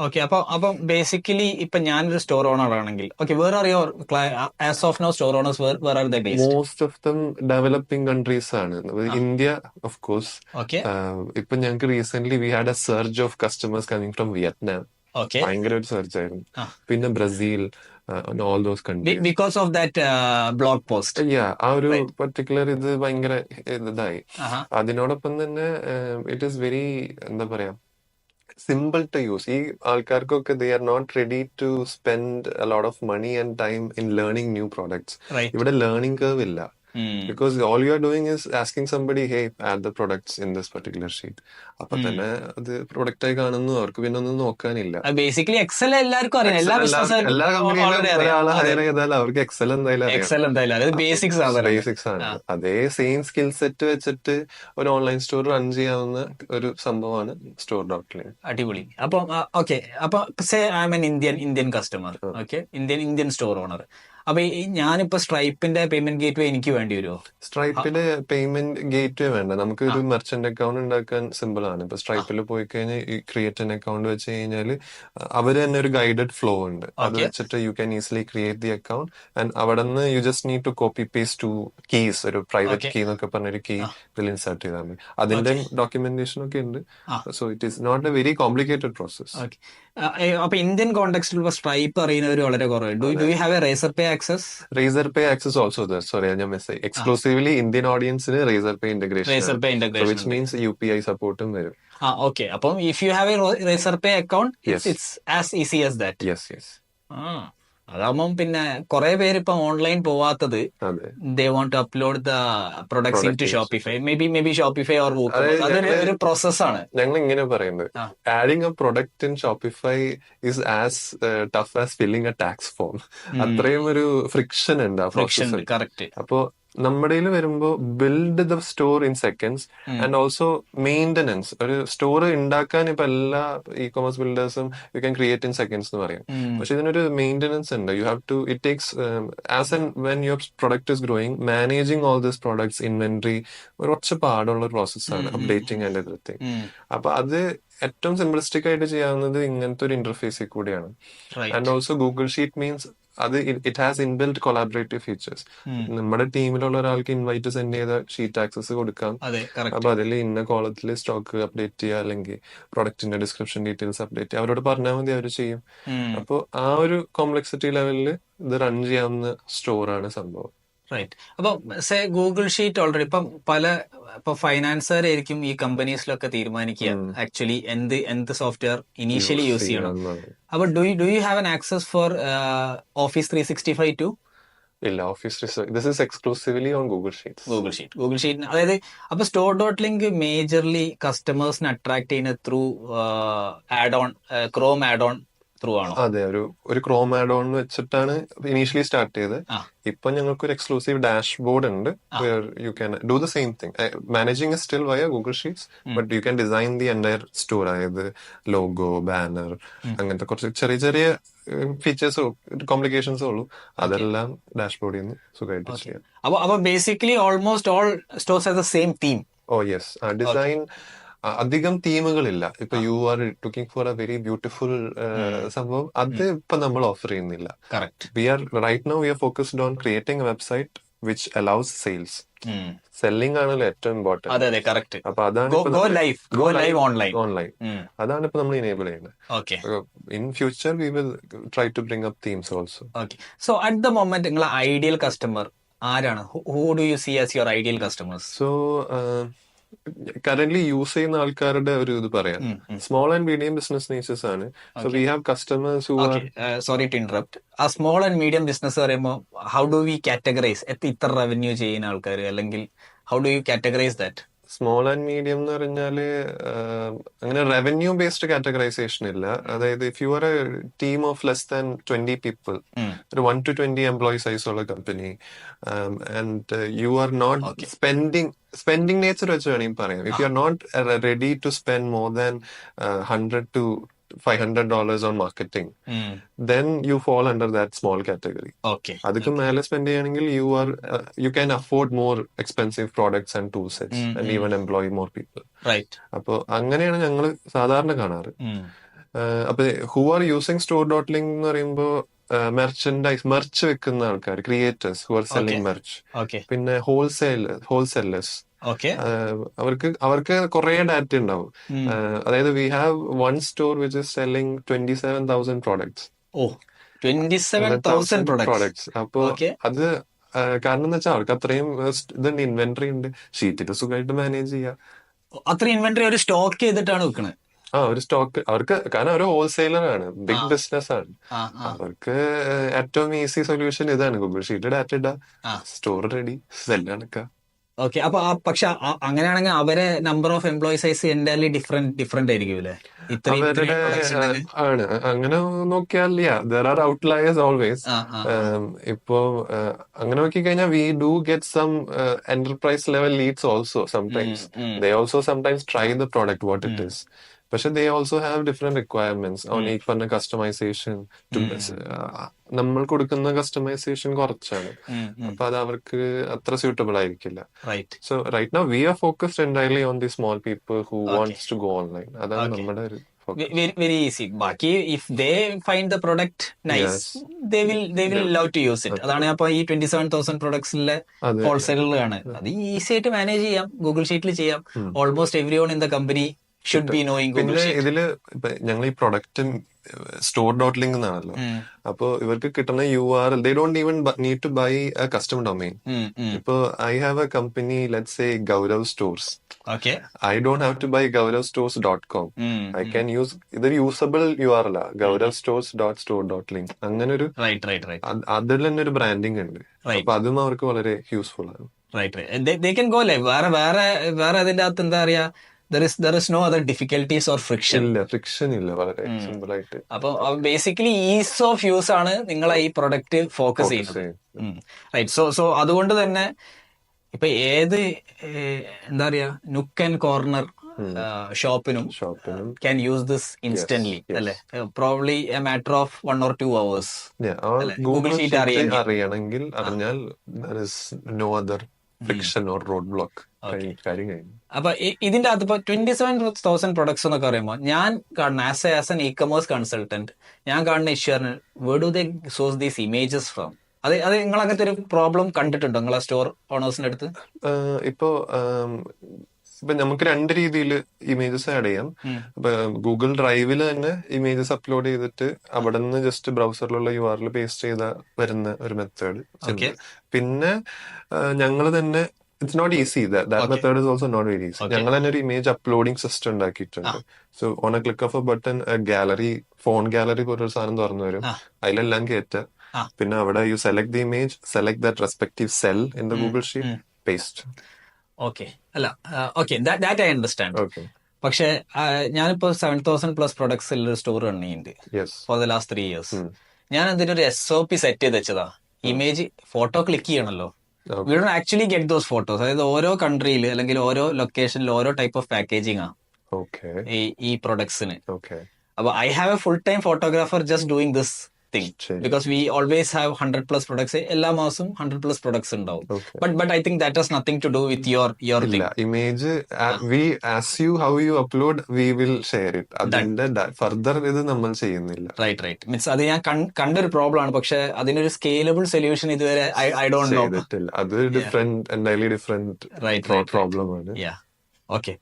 Okay അപ്പൊ അപ്പം basically ഇപ്പൊ ഞാനൊരു സ്റ്റോർ ഓണർ ആണെങ്കിൽ okay where are your as of no store owners where where are the based most of them developing countries ആണ്. India of course okay ഇപ്പൊ ഞങ്ങൾക്ക് recent we had a surge of customers coming from Vietnam okay ഭയങ്കര ഒരു surge ആയിരുന്നു. ആ. പിന്നെ Brazil all those countries because of that blog post ya ആ ഒരു പർട്ടിക്കുലർ ഇത് ഭയങ്കര ഇതായി. അതിനോടൊപ്പം തന്നെ ഇറ്റ് ഈസ് വെരി എന്താ പറയാ സിമ്പിൾ ടു യൂസ് ഈ ആൾക്കാർക്കൊക്കെ they are not ready to spend a lot lot of money and time in learning new products ഇവിടെ ലേണിംഗ് കേവ് ഇല്ല. Because all you are doing is asking somebody hey add the products in this particular sheet അപ്പൊ തന്നെ അത് product ആയി കാണുന്നു. അവർക്ക് പിന്നെ ഒന്നും നോക്കാനില്ല. ബേസിക്കലി എക്സൽ എല്ലാവർക്കും അറിയാം. എല്ലാ Excel എല്ലാ കമ്പനിയിലും ഒരാളെ ഹയർ ചെയ്താൽ അവർക്ക് എക്സൽ എന്തായാലും എക്സൽ എന്തായാലും അത് ബേസിക്സ് ആണ് ബേസിക്സ് ആണ് അതേ സെയിം സ്കിൽ സെറ്റ് വെച്ചിട്ട് ഒരു ഓൺലൈൻ സ്റ്റോർ റൺ ചെയ്യാവുന്ന ഒരു സംഭവമാണ് സ്റ്റോർ ഡോട്ട് ലിൻ അടിപൊളി. അപ്പം ഓക്കെ അപ്പൊ say I M N Indian Indian customer okay Indian Indian store owner അപ്പൊ ഈ ഞാനിപ്പോ സ്ട്രൈപ്പിന്റെ പേയ്മെന്റ് ഗേറ്റ് വേ എനിക്ക് വേണ്ടി വരുമോ സ്ട്രൈപ്പിന്റെ പേയ്മെന്റ് ഗേറ്റ് വേ വേണ്ട. നമുക്ക് ഒരു മെർച്ചന്റ് അക്കൗണ്ട് ഉണ്ടാക്കാൻ സിമ്പിൾ ആണ്. ഇപ്പൊ സ്ട്രൈപ്പിൽ പോയി കഴിഞ്ഞാൽ ഈ ക്രിയേറ്റ് ആൻ അക്കൗണ്ട് വെച്ച് കഴിഞ്ഞാൽ അവർ തന്നെ ഒരു ഗൈഡഡ് ഫ്ലോ ഉണ്ട്. അത് വെച്ചിട്ട് you can easily create the account and അവിടെ നിന്ന് you just need to copy paste to keys ഒരു പ്രൈവറ്റ്. കീ എന്നൊക്കെ പറഞ്ഞൊരു കീ ഇതിൽ ഇൻസേർട്ട് ചെയ്താൽ മതി. അതിന്റെ ഡോക്യുമെന്റേഷൻ ഒക്കെ ഉണ്ട്. So it is not a very complicated process അപ്പൊ ഇന്ത്യൻ കോണ്ടെക്സ്റ്റിൽ സ്ട്രൈപ്പ് അറിയുന്നവർ വളരെ കുറവ് do do you have a Razorpay access Razorpay access also sorry ഞാൻ മിസ് എക്സ്ക്ലൂസീവ്ലി ഇന്ത്യൻ ഓഡിയൻസിന് Razorpay integration which means U P I സപ്പോർട്ടും വരും. ആ ഓക്കെ അപ്പം if you have a Razorpay account Yes. It's as easy as that yes yes ആ അതാവുമ്പം പിന്നെ കുറെ പേര് ഇപ്പൊ ഓൺലൈൻ പോവാത്തത് they want to upload the products into Shopify maybe maybe Shopify or അതൊരു ഒരു പ്രോസസ്സാണ് ഞങ്ങൾ ഇങ്ങനെ പറയുന്നത്. Adding a product in Shopify is as tough as filling a tax form അത്രയും ഒരു ഫ്രിക്ഷൻ ഉണ്ട് ആ ഫ്രിക്ഷൻ പ്രോസസ് അപ്പോ നമ്മുടെ വരുമ്പോ build the store in seconds and also maintenance ഒരു സ്റ്റോർ ഉണ്ടാക്കാൻ ഇപ്പൊ എല്ലാ ecommerce ബിൽഡേഴ്സും you can create in seconds എന്ന് പറയും. പക്ഷെ ഇതിനൊരു മെയിന്റനൻസ് ഉണ്ട്. You have to it takes as an when your product is growing managing all this products inventory ഒച്ച പാടുള്ള ഒരു പ്രോസസ്സാണ് അപ്ഡേറ്റിംഗ് ആൻഡ് എവറിത്തിങ് അപ്പൊ അത് ഏറ്റവും സിംപ്ലിസ്റ്റിക് ആയിട്ട് ചെയ്യാവുന്നത് ഇങ്ങനത്തെ ഒരു ഇന്റർഫേസിൽ കൂടിയാണ്. And also Google sheet means അത് it has inbuilt collaborative features നമ്മുടെ ടീമിലുള്ള ഒരാൾക്ക് ഇൻവൈറ്റ് സെൻഡ് ചെയ്ത ഷീറ്റ് ആക്സസ് കൊടുക്കാം. അപ്പൊ അതിൽ ഇന്ന കോളത്തിൽ സ്റ്റോക്ക് അപ്ഡേറ്റ് ചെയ്യുക അല്ലെങ്കിൽ പ്രൊഡക്റ്റിന്റെ ഡിസ്ക്രിപ്ഷൻ ഡീറ്റെയിൽസ് അപ്ഡേറ്റ് ചെയ്യുക അവരോട് പറഞ്ഞാൽ മതി അവർ ചെയ്യും. അപ്പോൾ ആ ഒരു കോംപ്ലക്സിറ്റി ലെവലിൽ ഇത് റൺ ചെയ്യാവുന്ന സ്റ്റോറാണ് സംഭവം. റൈറ്റ് അപ്പം സേ ഗൂഗിൾ ഷീറ്റ് ഓൾറെഡി ഇപ്പം പല ഇപ്പൊ ഫൈനാൻസുകാരായിരിക്കും ഈ കമ്പനീസിലൊക്കെ തീരുമാനിക്കുക. ആക്ച്വലി എന്ത് എന്ത് സോഫ്റ്റ്വെയർ ഇനീഷ്യലി യൂസ് ചെയ്യണം. അപ്പൊ do do you have an access for Office three sixty five to ഇല്ല Office this is exclusively on Google sheet Google sheet Google sheet അതായത് അപ്പൊ സ്റ്റോർ ഡോട്ട് ലിങ്ക് മേജർലി കസ്റ്റമേഴ്സിനെ attract ചെയ്യുന്നത് through add on Chrome add on through ആണോ? അതെ ഒരു ഒരു Chrome add on വെച്ചിട്ടാണ് ഇനീഷ്യലി സ്റ്റാർട്ട് ചെയ്തത്. ഇപ്പൊ ഞങ്ങൾക്ക് ഒരു എക്സ്ക്ലൂസീവ് ഡാഷ് ബോർഡ് ഉണ്ട് you can do the same thing managing still via Google sheets but you can design the entire store അതായത് ലോഗോ ബാനർ അങ്ങനത്തെ കുറച്ച് ചെറിയ ചെറിയ ഫീച്ചേഴ്സ് കോംപ്ലിക്കേഷൻസോ ഉള്ളൂ. അതെല്ലാം ഡാഷ്ബോർഡിൽ നിന്ന് സുഖമായിട്ട് ചെയ്യാം. അപ്പൊ basically almost all stores the same theme oh yes design അധികം തീമുകളില്ല. ഇപ്പൊ you are looking for a very beautiful സംഭവം അത് ഇപ്പൊ നമ്മൾ ഓഫർ ചെയ്യുന്നില്ല. We are right now we are focused on creating website which allows sales. Selling ആണല്ലോ ഏറ്റവും ഇമ്പോർട്ടന്റ് അപ്പൊ അതാണ് live ഓൺലൈൻ. അതാണ് ഇപ്പൊ നമ്മൾ ഇനേബിൾ ചെയ്യുന്നത്. In future we will try to bring up themes also. Okay. So at the moment നിങ്ങളെ ideal customer ആരാണ്? Who do you see as your ideal customers? So current use ചെയ്യുന്ന ആൾക്കാരുടെ ഒരു ഇത് പറയാം. Small and medium business natures ആണ്. So we have customers sorry to interrupt ah small and medium business പറയുമ്പോൾ how do we categorize ഇത്ര revenue ചെയ്യുന്ന ആൾക്കാർ അല്ലെങ്കിൽ how do you categorize that small and medium എന്ന് പറഞ്ഞാൽ അങ്ങനെ റവന്യൂ ബേസ്ഡ് കാറ്റഗറൈസേഷൻ ഇല്ല. അതായത് if you are a team of less than twenty people ഒരു വൺ ടു ട്വന്റി എംപ്ലോയി ഉള്ള company and you are not spending spending nature വെച്ച് വേണമെങ്കിൽ പറയാം. If you are not ready to spend more than hundred to five hundred dollars on marketing then you fall under that small category okay അതൊക്കെ മേലെ spend ചെയ്യണമെങ്കിൽ you are you can afford more expensive products and tool sets and even employ more people right അപ്പോൾ അങ്ങനെയാണ് ഞങ്ങൾ സാധാരണ കാണാറ്. അപ്പൊ who are using store dot link എന്ന് പറയുമ്പോൾ മെർച്ചൻഡൈസ് മെർച്ച് വെക്കുന്ന ആൾക്കാർ creators who are selling merch പിന്നെ ഹോൾസെയിൽ ഹോൾസെല്ലേഴ്സ് അവർക്ക് അവർക്ക് കുറെ ഡാറ്റ ഉണ്ടാവും. അതായത് we have one store which is selling twenty seven thousand products oh twenty seven thousand products അപ്പോ അത് കാരണം എന്ന് വെച്ചാൽ അവർക്ക് അത്രയും ഇതുണ്ട് ഇൻവെന്ററി ഉണ്ട്. ഷീറ്റിൽ സുഖമായിട്ട് മാനേജ് ചെയ്യാം. അത്ര ഇൻവെന്ററി ഒരു സ്റ്റോക്ക് ചെയ്തിട്ടാണ് വെക്കണത് ആ ഒരു സ്റ്റോക്ക് അവർക്ക് കാരണം അവർ ഹോൾസെയിലർ ആണ് ബിഗ് ബിസിനസ് ആണ്. അവർക്ക് ഏറ്റവും ഈസി സൊല്യൂഷൻ ഇതാണ്. ഗൂഗിൾ ഷീറ്റ് ഡാറ്റ ഇടാ സ്റ്റോർ റെഡി സെല്ല് നടക്കുക ഓക്കെ അപ്പൊ പക്ഷെ അങ്ങനെയാണെങ്കിൽ അവരെ നമ്പർ ഓഫ് എംപ്ലോയി സൈസ് എന്തായാലും ഡിഫറെന്റ് ഡിഫറെന്റ് ആയിരിക്കും അല്ലേ? ഇത്രയും അവരുടെ ഇത്രയും products ഉണ്ടെങ്കിൽ. ആണ്. അങ്ങനെ നോക്കിയാൽ ദർ ആർ ഔട്ട്ലയേഴ്സ് ഓൾവേസ് ഇപ്പോ അങ്ങനെ നോക്കിക്കഴിഞ്ഞാൽ we do get some enterprise level leads also sometimes um. They also sometimes try the product what it is പക്ഷെ they also have different requirements on ഈ പറഞ്ഞ കസ്റ്റമൈസേഷൻ നമ്മൾ കൊടുക്കുന്ന കസ്റ്റമൈസേഷൻ കുറച്ചാണ്. അപ്പൊ അത് അവർക്ക് അത്ര സ്യൂട്ടബിൾ ആയിരിക്കില്ല. So right now we are focused entirely on the small people who. Wants to go online അതാണ്. നമ്മുടെ ഒരു. വെരി ഈസി ബാക്കി if they find the product nice. They will they will love to use it അതാണ് അപ്പൊ ഈ twenty seven thousand പ്രൊഡക്ട്സിലെ ഹോൾസെയിലുകളാണ് അത് ഈസി ആയിട്ട് മാനേജ് ചെയ്യാം. ഗൂഗിൾ ഷീറ്റിൽ ചെയ്യാം. Almost every one in the company should be knowing പിന്നെ ഇതിൽ ഞങ്ങൾ ഈ പ്രൊഡക്റ്റ് സ്റ്റോർ ഡോട്ട് ലിങ്ക് എന്നാണല്ലോ അപ്പൊ ഇവർക്ക് കിട്ടുന്ന U R they don't even need to buy a custom domain ഇപ്പൊ I have a company let say Gaurav stores okay I don't have to buy Gaurav stores dot com I can use ഇതൊരു usable U R L Gaurav stores dot store dot link അങ്ങനെ ഒരു അതിൽ തന്നെ ഒരു branding ഉണ്ട്. അപ്പൊ അതും അവർക്ക് വളരെ യൂസ്ഫുൾ ആണ്. Right right they can go live വേറെ വേറെ വേറെ അതിന്റെ അകത്ത് എന്താ പറയാ is no other difficulties or friction ഇല്ല ഫ്രിക്ഷൻ ഇല്ല വളരെ സിമ്പിൾ ആയിട്ട്. അപ്പൊ ബേസിക്കലി ഈസ് ഓഫ് യൂസ് ആണ് നിങ്ങളെ ഈ പ്രൊഡക്റ്റ് ഫോക്കസ് ചെയ്യുന്നത്. ചെയ്യും. റൈറ്റ് സോ സോ അതുകൊണ്ട് തന്നെ ഇപ്പൊ ഏത് എന്താ പറയാ നുക്ക് ആൻഡ് കോർണർ ഷോപ്പിനും ക്യാൻ യൂസ് ദിസ് ഇൻസ്റ്റന്റ്ലി. അല്ലെ? Probably a matter of one or two hours Google Google Sheet sheet അറിയെങ്കിൽ. അറിയണമെങ്കിൽ അറിഞ്ഞാൽ no other friction or road block കാര്യം കഴിഞ്ഞു. അപ്പൊ ഇതിന്റെ അകത്ത് ഇപ്പൊ ട്വന്റി സെവൻ തൗസൻഡ് പ്രൊഡക്ട്സ് എന്നൊക്കെ പറയുമ്പോൾ ഞാൻ കാണുന്ന as a as an e commerce consultant ഞാൻ കാണുന്ന ഇഷ്യൂറിന് where do they source these images from അത് അത് നിങ്ങൾ അങ്ങനത്തെ ഒരു പ്രോബ്ലം കണ്ടിട്ടുണ്ടോ നിങ്ങളെ സ്റ്റോർ ഓണേഴ്സിന്റെ അടുത്ത്? ഇപ്പോ ഇപ്പൊ നമുക്ക് രണ്ട് രീതിയിൽ ഇമേജസ് ആഡ് ചെയ്യാം. ഇപ്പൊ ഗൂഗിൾ ഡ്രൈവിൽ തന്നെ ഇമേജസ് അപ്ലോഡ് ചെയ്തിട്ട് അവിടെ നിന്ന് ജസ്റ്റ് ബ്രൗസറിലുള്ള യു ആറിൽ പേസ്റ്റ് ചെയ്ത വരുന്ന ഒരു മെത്തേഡ്. പിന്നെ ഞങ്ങൾ തന്നെ it's not easy that method is also not very easy. ഞങ്ങൾ തന്നെ ഒരു ഇമേജ് അപ്ലോഡിംഗ് സിസ്റ്റം ഉണ്ടാക്കിയിട്ടുണ്ട്. So on a click of a button gallery phone gallery പോലൊരു സാധനം തുറന്നു വരും. അതിലെല്ലാം കയറ്റുക പിന്നെ അവിടെ you select the image select that respective cell in the Google sheet paste okay അല്ല okay that I understand okay പക്ഷെ ഞാനിപ്പോ സെവൻ തൗസൻഡ് പ്ലസ് പ്രൊഡക്ട്സ് ഉള്ള സ്റ്റോർ റൺ ചെയ്യുന്നുണ്ട് yes for the last three years ഞാൻ എന്തിനൊരു S O P set ചെയ്ത് വെച്ചതാ. Image photo click ചെയ്യണല്ലോ. We don't actually get those photos അതായത് ഓരോ കൺട്രിയിൽ അല്ലെങ്കിൽ ഓരോ ലൊക്കേഷനിൽ ഓരോ ടൈപ്പ് ഓഫ് പാക്കേജിങ് ആണ് ഈ ഈ പ്രൊഡക്ട്സിന് അപ്പൊ I have a full time photographer just doing this thing. Because we always have hundred plus products എല്ലാ മാസവും ഹൺഡ്രഡ് പ്ലസ് പ്രൊഡക്ട്സ് ഉണ്ടാവും. But but I think that has nothing to do with your your image we as you how you upload we will share it അതിന്റെ further ഇത് നമ്മൾ ചെയ്യുന്നില്ല. Right right means അത് ഞാൻ കണ്ടൊരു പ്രോബ്ലം ആണ്. പക്ഷെ അതിനൊരു സ്കേലബിൾ സൊല്യൂഷൻ ഇതുവരെ ഐ ഡോണ്ട് നോ അത് ഡിഫറെന്റ് ഡിഫറെന്റ്. പ്രോബ്ലം ആണ്. ഓക്കെ